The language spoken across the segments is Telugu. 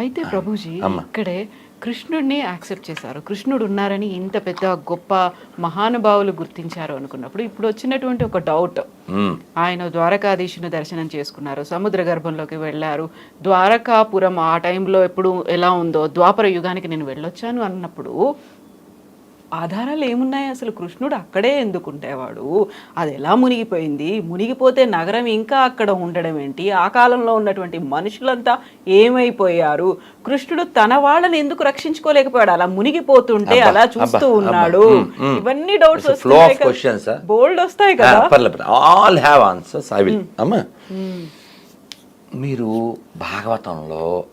అయితే ప్రభుజీ. ఇక్కడే కృష్ణుడిని యాక్సెప్ట్ చేశారు కృష్ణుడు ఉన్నారని ఇంత పెద్ద గొప్ప మహానుభావులు గుర్తించారు అనుకున్నప్పుడు ఇప్పుడు వచ్చినటువంటి ఒక డౌట్. ఆయన ద్వారకాధీశుని దర్శనం చేసుకున్నారు సముద్ర గర్భంలోకి వెళ్ళారు ద్వారకాపురం ఆ టైంలో ఎప్పుడు ఎలా ఉందో ద్వాపర యుగానికి నేను వెళ్ళొచ్చాను అన్నప్పుడు ఆధారాలు ఏమున్నాయి? అసలు కృష్ణుడు అక్కడే ఎందుకు ఉండేవాడు అది ఎలా మునిగిపోయింది? మునిగిపోతే నగరం ఇంకా అక్కడ ఉండడం ఏంటి? ఆ కాలంలో ఉన్నటువంటి మనుషులంతా ఏమైపోయారు? కృష్ణుడు తన వాళ్ళని ఎందుకు రక్షించుకోలేకపోయాడు? అలా మునిగిపోతుంటే అలా చూస్తూ ఉన్నాడు. ఇవన్నీ డౌట్స్ of questions, ah. బోల్డ్ వస్తాయి కదా. All have answers I will అమ్మా. మీరు భాగవతంలో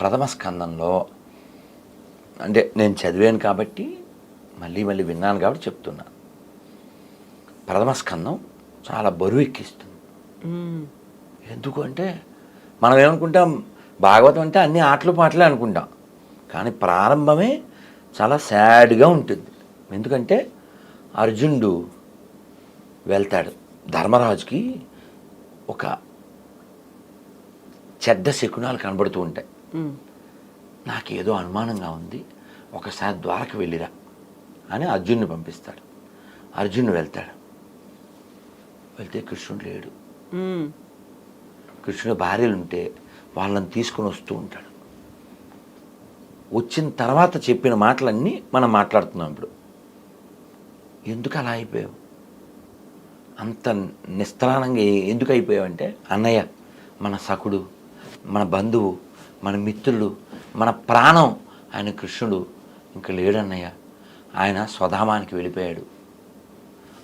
ప్రథమ స్కందంలో అంటే నేను చదివాను కాబట్టి మళ్ళీ మళ్ళీ విన్నాను కాబట్టి చెప్తున్నా. ప్రథమ స్కందం చాలా బరువు ఎక్కిస్తుంది. ఎందుకు అంటే మనం ఏమనుకుంటాం భాగవతం అంటే అన్ని ఆటలు పాటలే అనుకుంటాం. కానీ ప్రారంభమే చాలా సాడ్గా ఉంటుంది. ఎందుకంటే అర్జునుడు వెళ్తాడు. ధర్మరాజుకి ఒక చెడ్డ శకునాలు కనబడుతూ ఉంటాయి. నాకేదో అనుమానంగా ఉంది. ఒకసారి ద్వారక వెళ్ళిరా. అని అర్జున్ని పంపిస్తాడు. అర్జునుడు వెళ్తాడు. వెళ్తే కృష్ణుడు లేడు. కృష్ణుడు భార్యలు ఉంటే వాళ్ళని తీసుకొని వస్తూ ఉంటాడు. వచ్చిన తర్వాత చెప్పిన మాటలన్నీ మనం మాట్లాడుతున్నాం ఇప్పుడు. ఎందుకు అలా అయిపోయావు? అంత నిస్త్రాణంగా ఎందుకు అయిపోయావు అంటే అన్నయ్య మన సకుడు మన బంధువు మన మిత్రుడు మన ప్రాణం ఆయన కృష్ణుడు ఇంకా లేడన్నయ్య. ఆయన స్వధామానికి వెళ్ళిపోయాడు.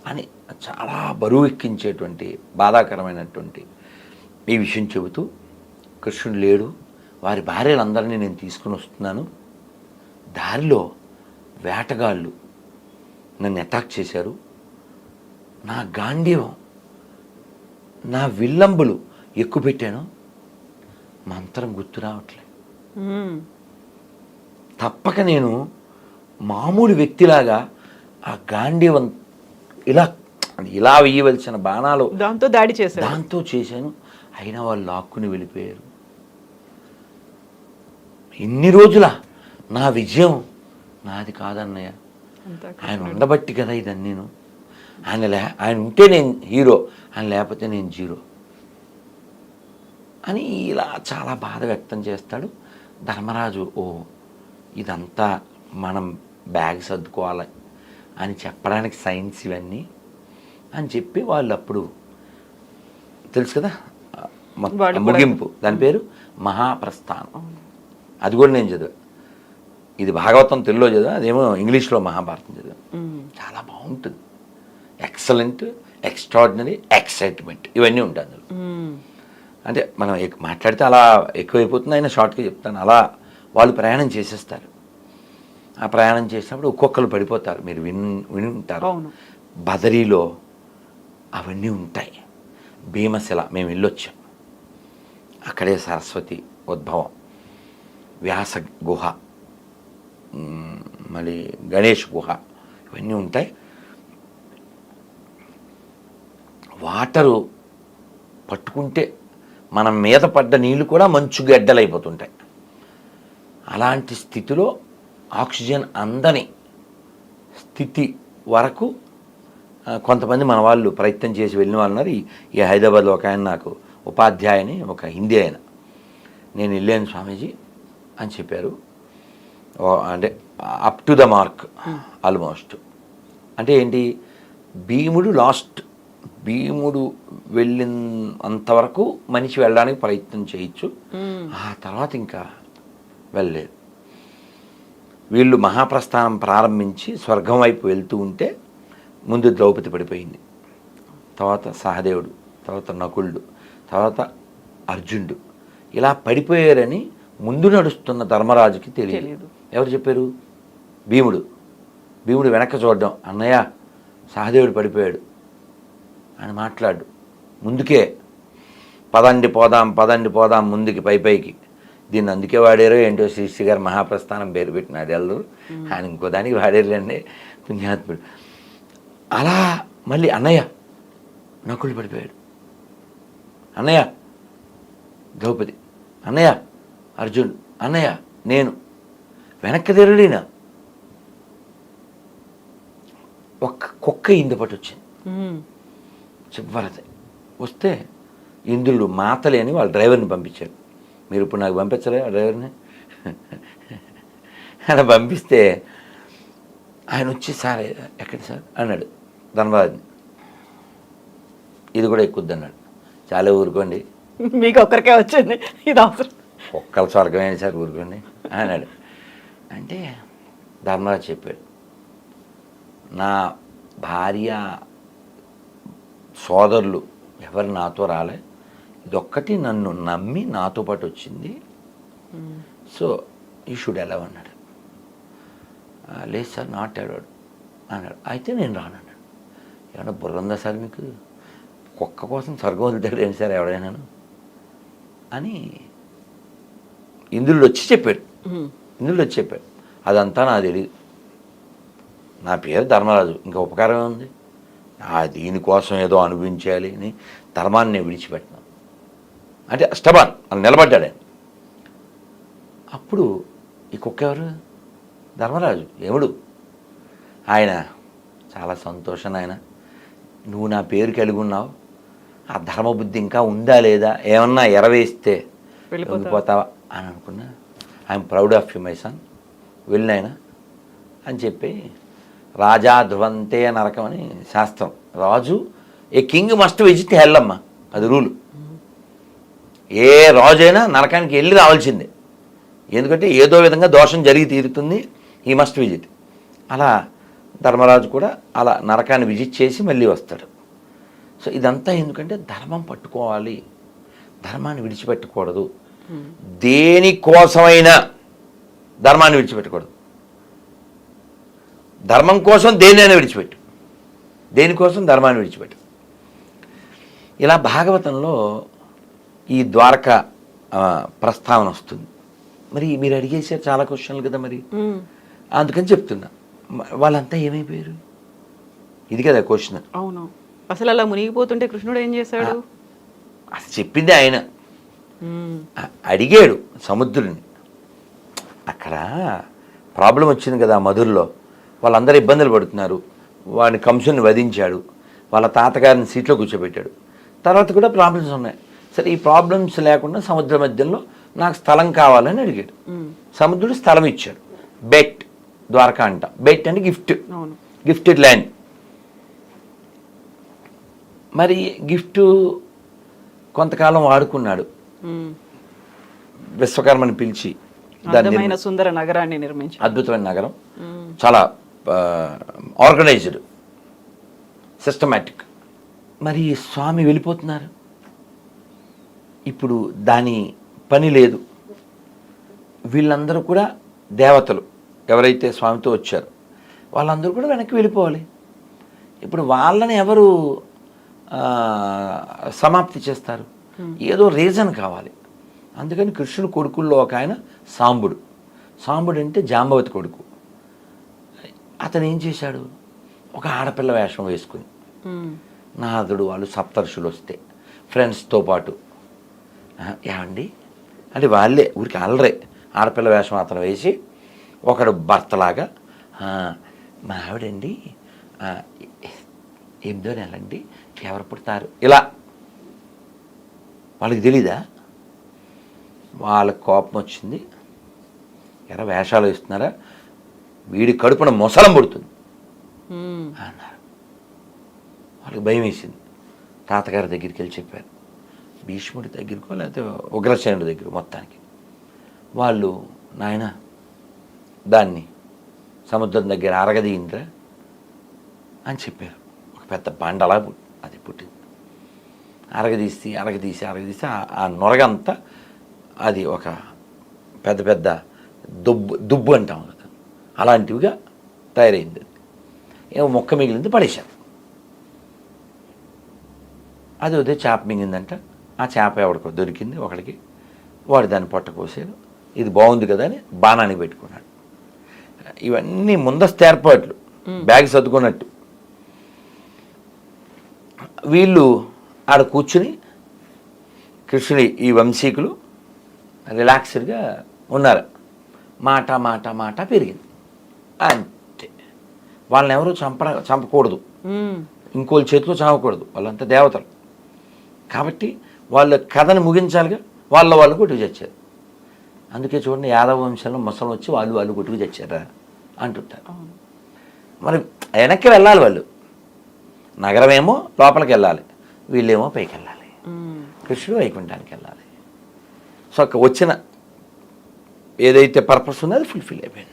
అని చాలా బరువు ఎక్కించేటువంటి బాధాకరమైనటువంటి ఈ విషయం చెబుతూ కృష్ణుడు లేడు. వారి భార్యలందరినీ నేను తీసుకుని వస్తున్నాను. దారిలో వేటగాళ్ళు నన్ను అటాక్ చేశారు. నా గాంధీవం నా విల్లంబులు ఎక్కువ పెట్టాను మంత్రం గుర్తు రావట్లే. మ్మ్. తప్పక నేను మామూలు వ్యక్తిలాగా ఆ గాంధీవం ఇలా ఇలా వేయవలసిన బాణాలు దాంతో దాడి చేశారు. దాంతో చేశాను. అయినా వాళ్ళు లాక్కుని వెళ్ళిపోయారు. ఇన్ని రోజుల నా విజయం నాది కాదన్నయ్య. ఆయన ఉండబట్టి కదా ఇదని నేను. ఆయన లే ఆయన ఉంటే నేను హీరో ఆయన లేకపోతే నేను జీరో అని ఇలా చాలా బాధ వ్యక్తం చేస్తాడు ధర్మరాజు. ఓ ఇదంతా మనం బ్యాగ్ సర్దుకోవాలి అని చెప్పడానికి సైన్స్ ఇవన్నీ అని చెప్పి వాళ్ళు అప్పుడు తెలుసు కదా? ముగింపు. దాని పేరు మహాప్రస్థానం. అది కూడా నేను చదివా. ఇది భాగవతం తెలుగులో చదివా అదేమో ఇంగ్లీష్లో మహాభారతం చదివా. చాలా బాగుంటుంది. ఎక్సలెంట్ ఎక్స్ట్రాడినరీ ఎక్సైట్మెంట్ ఇవన్నీ ఉంటాయి అందులో. అంటే మనం మాట్లాడితే అలా ఎక్కువైపోతుంది అయినా షార్ట్గా చెప్తాను. అలా వాళ్ళు ప్రయాణం చేసేస్తారు. ఆ ప్రయాణం చేసినప్పుడు ఒక్కొక్కరు పడిపోతారు. మీరు విన్ విని ఉంటారు. బదరీలో అవన్నీ ఉంటాయి. భీమశిల మేము వెళ్ళొచ్చాం. అక్కడే సరస్వతి ఉద్భవం. వ్యాస గుహ మళ్ళీ గణేష్ గుహ ఇవన్నీ ఉంటాయి. వాటరు పట్టుకుంటే మనం మీద పడ్డ నీళ్ళు కూడా మంచు గడ్డలైపోతుంటాయి. అలాంటి స్థితిలో ఆక్సిజన్ అందని స్థితి వరకు కొంతమంది మన వాళ్ళు ప్రయత్నం చేసి వెళ్ళిన వాళ్ళు ఉన్నారు. ఈ- హైదరాబాద్లో ఒక ఆయన నాకు ఉపాధ్యాయుని ఒక హిందీ ఆయన. నేను వెళ్ళాను స్వామీజీ అని చెప్పారు. అంటే up to the mark almost. అంటే ఏంటి? భీముడు లాస్ట్ భీముడు వెళ్ళిన అంతవరకు మనిషి వెళ్ళడానికి ప్రయత్నం చేయొచ్చు. ఆ తర్వాత ఇంకా వెళ్ళలేదు. వీళ్ళు మహాప్రస్థానం ప్రారంభించి స్వర్గం వైపు వెళ్తూ ఉంటే ముందు ద్రౌపది పడిపోయింది. తర్వాత సహదేవుడు తర్వాత నకులుడు తర్వాత అర్జునుడు. ఇలా పడిపోయారని ముందు నడుస్తున్న ధర్మరాజుకి తెలియదు. ఎవరు చెప్పారు? భీముడు. భీముడు వెనక్కి చూడడం అన్నయ్య సహదేవుడు పడిపోయాడు. అని మాట్లాడు. ముందుకే పదండి పోదాం పదండి పోదాం ముందుకి పై పైకి. దీన్ని అందుకే వాడారో ఏంటో శ్రీశ్రీ గారు మహాప్రస్థానం పేరు పెట్టినాడు ఎల్లరు ఆయన ఇంకో దానికి వాడేరులేండి. పుణ్యాత్ముడు. అలా మళ్ళీ అన్నయ్య నకులు పడిపోయాడు. అన్నయ్య ద్రౌపది. అన్నయ్య అర్జున్. అన్నయ్య నేను. వెనక్కి తిరగడినా? ఒక్క కుక్క ఇందు పట్టు వచ్చింది. చివరిది. వస్తే ఇంద్రుడు మాతలే అని వాళ్ళ డ్రైవర్ని పంపించారు మీరు ఇప్పుడు నాకు పంపించలే ఆ డ్రైవర్ని? అలా పంపిస్తే ఆయన వచ్చి సార్ ఎక్కడ సార్ అన్నాడు ధనబాద్ని ఇది కూడా ఎక్కుద్ది అన్నాడు చాలా ఊరుకోండి. మీకు ఒక్కరికే వచ్చింది. ఇది అవసరం. ఒక్కల స్వర్గమైన సార్ ఊరుకోండి అన్నాడు. అంటే ధర్మరాజు చెప్పాడు నా భార్య సోదరులు ఎవరు నాతో రాలే ఇదొక్కటి నన్ను నమ్మి నాతో పాటు వచ్చింది. సో ఈ షుడ్ ఎలా అన్నాడు. "ఆ, లేదు సార్ నాట్ అలౌడ్ అన్నాడు. అయితే నేను రాను అన్నాడు. ఏమన్నా బుర్ర ఉందా సార్ మీకు? కుక్క కోసం స్వర్గం వదులుతాడు ఏంటి సార్ ఎవడైనా అని ఇంద్రుడు వచ్చి చెప్పాడు. ఉమ్. ఇంద్రుడు వచ్చి చెప్పాడు. అదంతా నాకు తెలియదు నా పేరు ధర్మరాజు. ఇంకా ఉపకారం ఉంది దీనికోసం ఏదో అనుభవించాలి అని ధర్మాన్ని నేను విడిచిపెట్టినాను అంటే స్టబాన్ అని నిలబడ్డాడు. ఆయన అప్పుడు ఈ కుక్క ఎవరు? ధర్మరాజు ఎముడు ఆయన చాలా సంతోషం ఆయన నువ్వు నా పేరు కలిగి ఉన్నావు. ఆ ధర్మబుద్ధి ఇంకా ఉందా లేదా? ఏమన్నా ఎరవేస్తే వెళ్ళిపోతావా? వెళ్ళిపోతావా అని అనుకున్నా. I'm proud of you my son వెళ్ళినాయన అని చెప్పి రాజా ధ్రువంతే నరకం అని శాస్త్రం. రాజు ఏ కింగ్ మస్ట్ విజిట్ హెల్లమ్మ అది రూలు. ఏ రాజైనా నరకానికి వెళ్ళి రావాల్సిందే. ఎందుకంటే ఏదో విధంగా దోషం జరిగి తీరుతుంది. ఈ మస్ట్ విజిట్ అలా ధర్మరాజు కూడా అలా నరకాన్ని విజిట్ చేసి మళ్ళీ వస్తాడు. సో ఇదంతా ఎందుకంటే ధర్మం పట్టుకోవాలి. ధర్మాన్ని విడిచిపెట్టకూడదు. దేనికోసమైనా ధర్మాన్ని విడిచిపెట్టకూడదు. ధర్మం కోసం దేన్నైనా విడిచిపెట్టు. దేనికోసం ధర్మాన్ని విడిచిపెట్టు. ఇలా భాగవతంలో ఈ ద్వారక ప్రస్తావన వస్తుంది. మరి మీరు అడిగేసారు చాలా క్వశ్చన్లు కదా మరి. అందుకని చెప్తున్నా. వాళ్ళంతా ఏమైపోయారు? ఇది కదా క్వశ్చన్. అవును. అసలు అలా మునిగిపోతుంటే కృష్ణుడు ఏం చేశాడు? అసలు చెప్పింది ఆయన. అడిగాడు సముద్రుని అక్కడ ప్రాబ్లం వచ్చింది కదా మధురలో. వాళ్ళందరూ ఇబ్బందులు పడుతున్నారు. వాడిని కంసుని వధించాడు. వాళ్ళ తాతగారిని సీట్లో కూర్చోబెట్టాడు. తర్వాత కూడా ప్రాబ్లమ్స్ ఉన్నాయి. సరే ఈ ప్రాబ్లమ్స్ లేకుండా సముద్ర మధ్యలో నాకు స్థలం కావాలని అడిగాడు. సముద్రుడు స్థలం ఇచ్చాడు. బెట్ ద్వారకా అంట. బెట్ అంటే గిఫ్ట్. Gifted land. మరి గిఫ్ట్ కొంతకాలం వాడుకున్నాడు. విశ్వకర్మని పిలిచి దాన్ని సుందర నగరాన్ని నిర్మించాడు. అద్భుతమైన నగరం. చాలా ఆర్గనైజ్డ్ సిస్టమేటిక్ మరి స్వామి వెళ్ళిపోతున్నారు. ఇప్పుడు దాని పని లేదు. వీళ్ళందరూ కూడా దేవతలు. ఎవరైతే స్వామితో వచ్చారో వాళ్ళందరూ కూడా వెనక్కి వెళ్ళిపోవాలి. ఇప్పుడు వాళ్ళని ఎవరు సమాప్తి చేస్తారు? ఏదో రీజన్ కావాలి. అందుకని కృష్ణుడు కొడుకుల్లో ఒక ఆయన సాంబుడు. సాంబుడు అంటే జాంబవతి కొడుకు. అతను ఏం చేశాడు? ఒక ఆడపిల్ల వేషం వేసుకుని. నాదుడు వాళ్ళు సప్తర్షులు వస్తే ఫ్రెండ్స్తో పాటు "ఆ, ఏమండి? అంటే వాళ్ళే ఊరికి అల్లరే. ఆడపిల్ల వేషం అతను వేసి ఒకడు భర్తలాగా "ఆ, మా ఆవిడండి ఎనిమిదో నెలండి ఎవరు పుడతారు? ఇలా. వాళ్ళకి తెలీదా? వాళ్ళకి కోపం వచ్చింది. ఎరా వేషాలు వేస్తున్నారా? వీడి కడుపున మొసలం పుడుతుంది. అన్నారు. వాళ్ళకి భయం వేసింది. తాతగారి దగ్గరికి వెళ్ళి చెప్పారు. భీష్ముడి దగ్గరకో లేకపోతే ఉగ్రసేనుడి దగ్గర మొత్తానికి. వాళ్ళు నాయన దాన్ని సముద్రం దగ్గర అరగదీయిందిరా అని చెప్పారు. ఒక పెద్ద బండలా అది పుట్టింది. అరగదీసి అరగదీసి అరగదీసి ఆ- ఆ నొరగంతా అది ఒక పెద్ద పెద్ద దుబ్బు దుబ్బు అంటాం కదా. అలాంటివిగా తయారైంది అది. ఏమో మొక్క మిగిలింది పడేశారు. అది ఉదయం చేప మింగిందంట. ఆ చేప ఎవడికో దొరికింది ఒకడికి. వాడు దాన్ని పొట్ట కోసాడు ఇది బాగుంది కదా అని బాణానికి పెట్టుకున్నాడు. ఇవన్నీ ముందస్తు ఏర్పాట్లు బ్యాగ్ సర్దుకున్నట్టు. వీళ్ళు ఆడ కూర్చుని కృష్ణుని ఈ వంశీకులు రిలాక్స్డ్గా ఉన్నారు. మాట మాట మాట పెరిగింది. అంతే. వాళ్ళని ఎవరు చంప చంపకూడదు. ఇంకోళ్ళ చేతిలో చావకూడదు. వాళ్ళంతా దేవతలు. కాబట్టి వాళ్ళ కథని ముగించాలిగా వాళ్ళ వాళ్ళు కొట్టుకు చచ్చారు. అందుకే చూడండి యాదవ వంశంలో ముసలం వచ్చి వాళ్ళు వాళ్ళు కొట్టుకు చచ్చారా అంటుంటారు. మరి వెనక్కి వెళ్ళాలి వాళ్ళు. నగరమేమో లోపలికి వెళ్ళాలి. వీళ్ళేమో పైకి వెళ్ళాలి. కృష్ణుడు వైకుంఠానికి వెళ్ళాలి. సో వచ్చిన ఏదైతే పర్పస్ ఉందో అది ఫుల్ఫిల్ అయిపోయింది.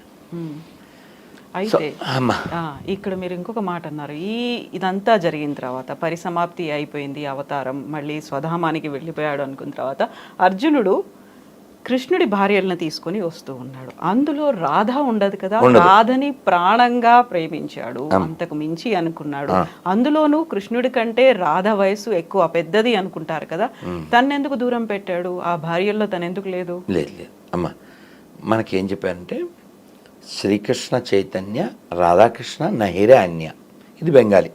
అయితే ఇక్కడ మీరు ఇంకొక మాట అన్నారు. ఈ ఇదంతా జరిగిన తర్వాత పరిసమాప్తి అయిపోయింది అవతారం మళ్ళీ స్వధామానికి వెళ్ళిపోయాడు అనుకున్న తర్వాత అర్జునుడు కృష్ణుడి భార్యలను తీసుకొని వస్తూ ఉన్నాడు. అందులో రాధ ఉండదు కదా. రాధని ప్రాణంగా ప్రేమించాడు. అంతకు మించి అనుకున్నాడు. అందులోనూ కృష్ణుడి కంటే రాధ వయసు ఎక్కువ పెద్దది అనుకుంటారు కదా? తన్నెందుకు దూరం పెట్టాడు? ఆ భార్యల్లో తనెందుకు లేదు? లేదు లేదు. అమ్మ మనకేం చెప్పారంటే శ్రీకృష్ణ చైతన్య రాధాకృష్ణ నహిరే అన్య ఇది బెంగాలీ.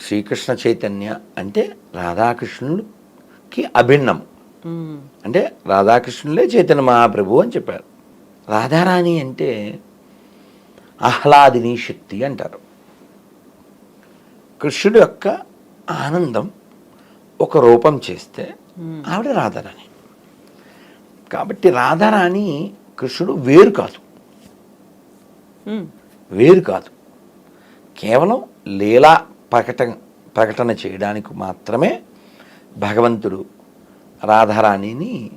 శ్రీకృష్ణ చైతన్య అంటే రాధాకృష్ణులకి అభిన్నం. అంటే రాధాకృష్ణులే చైతన్య మహాప్రభు అని చెప్పారు. రాధారాణి అంటే ఆహ్లాదిని శక్తి అంటారు. కృష్ణుడు యొక్క ఆనందం ఒక రూపం చేస్తే ఆవిడ రాధారాణి. కాబట్టి రాధారాణి కృష్ణుడు వేరు కాదు. వేరు కాదు. కేవలం లీలా ప్రకటన ప్రకటన చేయడానికి మాత్రమే భగవంతుడు రాధారాణిని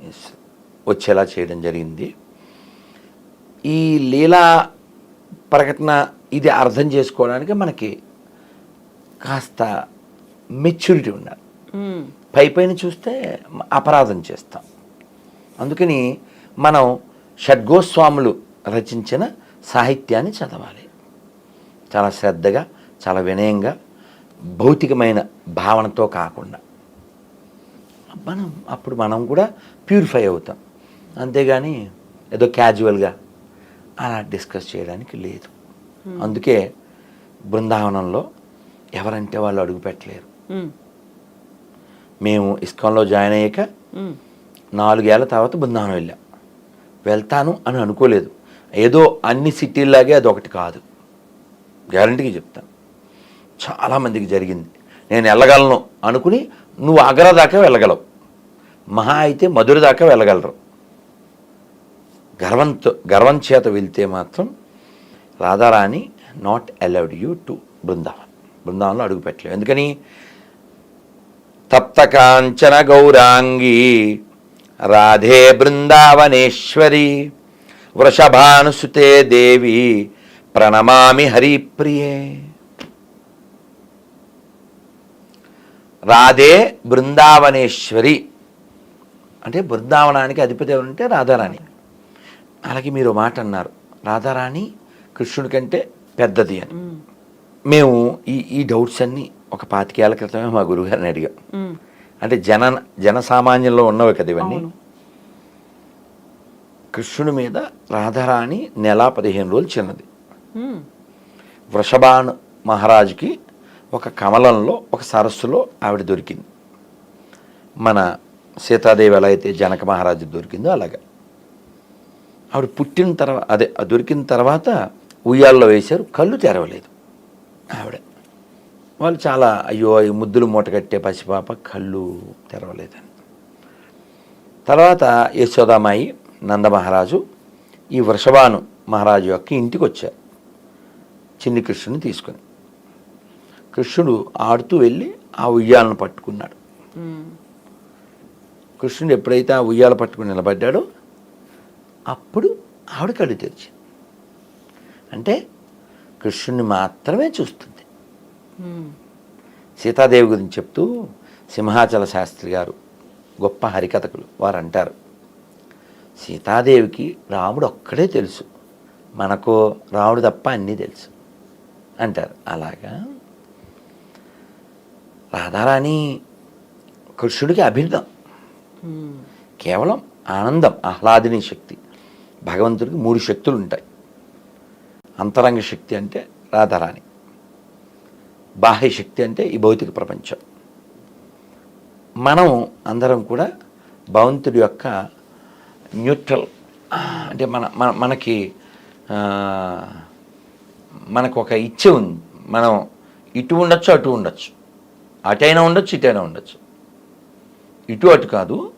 వచ్చేలా చేయడం జరిగింది. ఈ లీలా ప్రకటన ఇది అర్థం చేసుకోవడానికి మనకి కాస్త మెచ్యూరిటీ ఉండాలి. పై పైన చూస్తే అపరాధం చేస్తాం. అందుకని మనం షడ్గోస్వాములు రచించిన సాహిత్యాన్ని చదవాలి. చాలా శ్రద్ధగా చాలా వినయంగా భౌతికమైన భావనతో కాకుండా. మనం అప్పుడు మనం కూడా ప్యూరిఫై అవుతాం. అంతేగాని ఏదో క్యాజువల్గా అలా డిస్కస్ చేయడానికి లేదు. అందుకే బృందావనంలో ఎవరంటే వాళ్ళు అడుగు పెట్టలేరు. ఉమ్, మేము ఇస్కాన్లో జాయిన్ అయ్యాక నాలుగేళ్ళ తర్వాత బృందావనం వెళ్ళాం. వెళ్తాను అని అనుకోలేదు. ఏదో అన్ని సిటీల్లాగే అది ఒకటి కాదు. గ్యారంటీగా చెప్తాను చాలామందికి జరిగింది. నేను వెళ్ళగలను అనుకుని నువ్వు ఆగ్రా దాకా వెళ్ళగలవు. మహా అయితే మధుర దాకా వెళ్ళగలరు. గర్వంతో గర్వం చేత వెళ్తే మాత్రం Radharani not allowed you to Brindavan. బృందావనంలో అడుగు పెట్టలేవు. ఎందుకని? తప్త కాంచన గౌరాంగి రాధే బృందావనేశ్వరి వృషభానుసుతే దేవి ప్రణమామి హరిప్రియే. రాధే బృందావనేశ్వరి. అంటే బృందావనానికి అధిపతి ఎవరంటే రాధారాణి. అలాగే మీరు మాట అన్నారు రాధారాణి కృష్ణుడి కంటే పెద్దది అని. మేము. ఈ ఈ డౌట్స్ అన్నీ ఒక పాతికేళ్ళ క్రితమే మా గురువుగారిని అడిగాం. అంటే జన జనసామాన్యంలో ఉన్నవి కదా ఇవన్నీ. కృష్ణుడి మీద రాధారాణి నెల పదిహేను రోజులు చిన్నది. వృషభాను మహారాజుకి ఒక కమలంలో ఒక సరస్సులో ఆవిడ దొరికింది. మన సీతాదేవి ఎలా అయితే జనక మహారాజు దొరికిందో అలాగా. ఆవిడ పుట్టిన తర్వాత అదే దొరికిన తర్వాత ఉయ్యాల్లో వేశారు కళ్ళు తెరవలేదు ఆవిడ. వాళ్ళు చాలా అయ్యో ఈ ముద్దులు మూట కట్టే పసిపాప కళ్ళు తెరవలేదని. తర్వాత యశోదామాయి నందమహారాజు ఈ వృషభాను మహారాజు యొక్క ఇంటికి వచ్చారు చిన్ని కృష్ణుని తీసుకొని. కృష్ణుడు ఆడుతూ వెళ్ళి ఆ ఉయ్యాలను పట్టుకున్నాడు. కృష్ణుడు ఎప్పుడైతే ఆ ఉయ్యాల పట్టుకుని నిలబడ్డాడో అప్పుడు ఆవిడ కళ్ళు తెరిచింది. అంటే కృష్ణుని మాత్రమే చూస్తుంది. సీతాదేవి గురించి చెప్తూ సింహాచల శాస్త్రి గారు గొప్ప హరికథకులు వారు అంటారు సీతాదేవికి రాముడు ఒక్కడే తెలుసు. మనకు రాముడు తప్ప అన్నీ తెలుసు అంటారు. అలాగా? రాధారాణి కృష్ణుడికి అభిన్నం. కేవలం ఆనందం ఆహ్లాదిని శక్తి. భగవంతుడికి మూడు శక్తులు ఉంటాయి అంతరంగ శక్తి అంటే రాధారాణి. బాహ్య శక్తి అంటే ఈ భౌతిక ప్రపంచం. మనం అందరం కూడా భగవంతుడి యొక్క న్యూట్రల్ అంటే మన మన మనకి మనకు ఒక ఇచ్చే ఉంది. మనం ఇటు ఉండొచ్చు అటు ఉండొచ్చు. అటైనా ఉండొచ్చు ఇటైనా ఉండొచ్చు. ఇటు అటు కాదు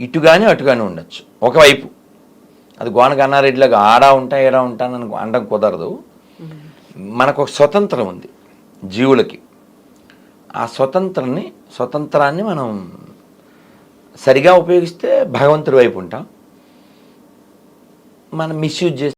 ఇటు కానీ అటు కానీ ఉండొచ్చు. ఒకవైపు. అది గోన గన్నారెడ్డిలాగా ఆడా ఉంటా ఏడా ఉంటానని అనడం కుదరదు. మనకు ఒక స్వతంత్రం ఉంది. జీవులకి. ఆ స్వతంత్రాన్ని స్వతంత్రాన్ని మనం సరిగా ఉపయోగిస్తే భగవంతుడి వైపు ఉంటాం. మనం మిస్యూజ్ చేస్తే